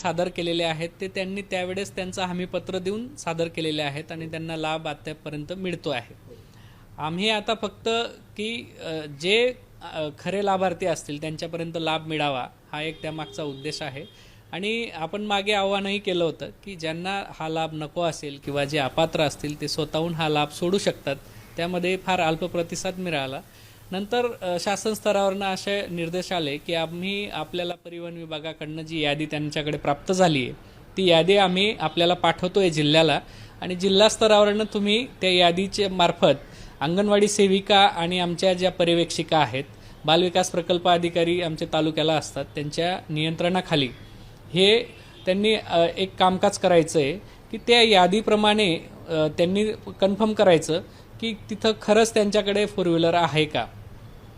सादर केलेले आहेत ते त्यांनी त्यावेळेस त्यांचं हमीपत्र देऊन सादर केलेले आहेत आणि त्यांना लाभ आतापर्यंत मिळतो आहे. आम्ही आता फक्त की जे खरे लाभार्थी असतील त्यांच्यापर्यंत लाभ मिळावा हा एक त्यामागचा उद्देश आहे. आणि आपण मागे आव्हानही केलं होतं की ज्यांना हा लाभ नको असेल किंवा जे अपात्र असतील ते स्वतःहून हा लाभ सोडू शकतात त्यामध्ये फार अल्प प्रतिसाद मिळाला. नंतर शासन स्तरावरनं असे निर्देश आले की आम्ही आपल्याला परिवहन विभागाकडनं जी यादी त्यांच्याकडे प्राप्त झाली आहे ती यादी आम्ही आपल्याला पाठवतो आहे जिल्ह्याला आणि जिल्हा स्तरावरनं तुम्ही त्या यादीच्या मार्फत अंगणवाडी सेविका आणि आमच्या ज्या पर्यवेक्षिका आहेत बालविकास प्रकल्प अधिकारी आमच्या तालुक्याला असतात त्यांच्या नियंत्रणाखाली हे त्यांनी एक कामकाज करायचं आहे की त्या यादीप्रमाणे त्यांनी कन्फर्म करायचं की तिथं खरंच त्यांच्याकडे फोर व्हीलर आहे का?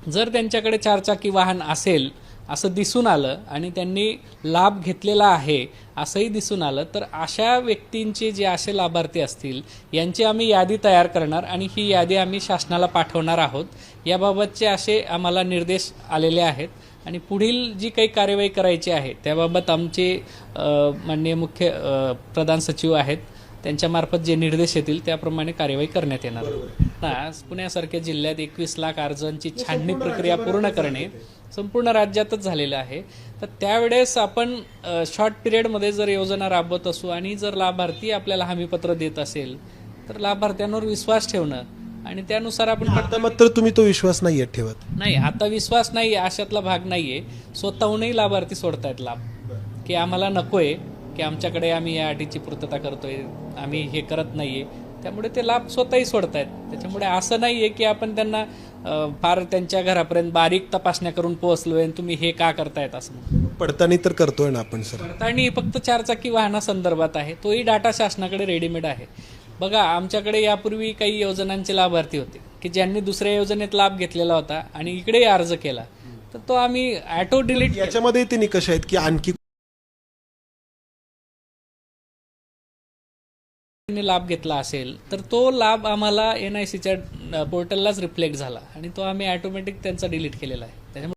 जर त्यांच्याकडे चारचाकी वाहन असेल असं दिसून आलं आणि त्यांनी लाभ घेतलेला आहे असंही दिसून आलं तर अशा व्यक्तींचे जे असे लाभार्थी असतील यांची आम्ही यादी तयार करणार आणि ही यादी आम्ही शासनाला पाठवणार आहोत. याबाबतचे असे आम्हाला निर्देश आलेले आहेत आणि पुढील जी काही कार्यवाही करायची आहे त्याबाबत आमचे माननीय मुख्य प्रधान सचिव आहेत. त्यांच्यामार्फत जे निर्देश येतील त्याप्रमाणे कार्यवाही करण्यात येणार. ना पुण्यासारख्या जिल्ह्यात एकवीस लाख अर्जांची छाननी प्रक्रिया पूर्ण करणे संपूर्ण राज्यातच झालेलं आहे. तर त्यावेळेस आपण शॉर्ट पिरियडमध्ये जर योजना राबवत असू आणि जर लाभार्थी आपल्याला हमीपत्र देत असेल तर लाभार्थ्यांवर विश्वास ठेवणं आणि त्यानुसार आपण आता मात्र तुम्ही तो विश्वास नाहीये ठेवत. नाही आता विश्वास नाही अशातला भाग नाहीये. स्वतःहूनही लाभार्थी सोडतायत लाभ की आम्हाला नकोय. की आमच्याकडे आम्ही या अटीची पूर्तता करतोय आम्ही हे करत नाहीये. त्यामुळे ते लाभ स्वतःही सोडतायत. त्याच्यामुळे असं नाहीये की आपण त्यांना फार त्यांच्या घरापर्यंत बारीक तपासण्या करून पोहोचलोय आणि तुम्ही हे का करतायत असं. पडताळणी तर करतोय ना आपण सर. पडताळणी फक्त चारचाकी वाहनासंदर्भात आहे. तोही डाटा शासनाकडे रेडीमेड आहे. बघा आमच्याकडे यापूर्वी काही योजनांचे लाभार्थी होते की ज्यांनी दुसऱ्या योजनेत लाभ घेतलेला होता आणि इकडेही अर्ज केला. तर तो आम्ही ॲटो डिलीट याच्यामध्ये ते निकष आहेत की आणखी लाभ घेतला असेल तर तो लाभ आम्हाला एन आय सीच्या पोर्टललाच रिफ्लेक्ट झाला. आणि तो आम्ही ऑटोमॅटिक त्यांचा डिलीट केलेला आहे. त्याच्यामुळे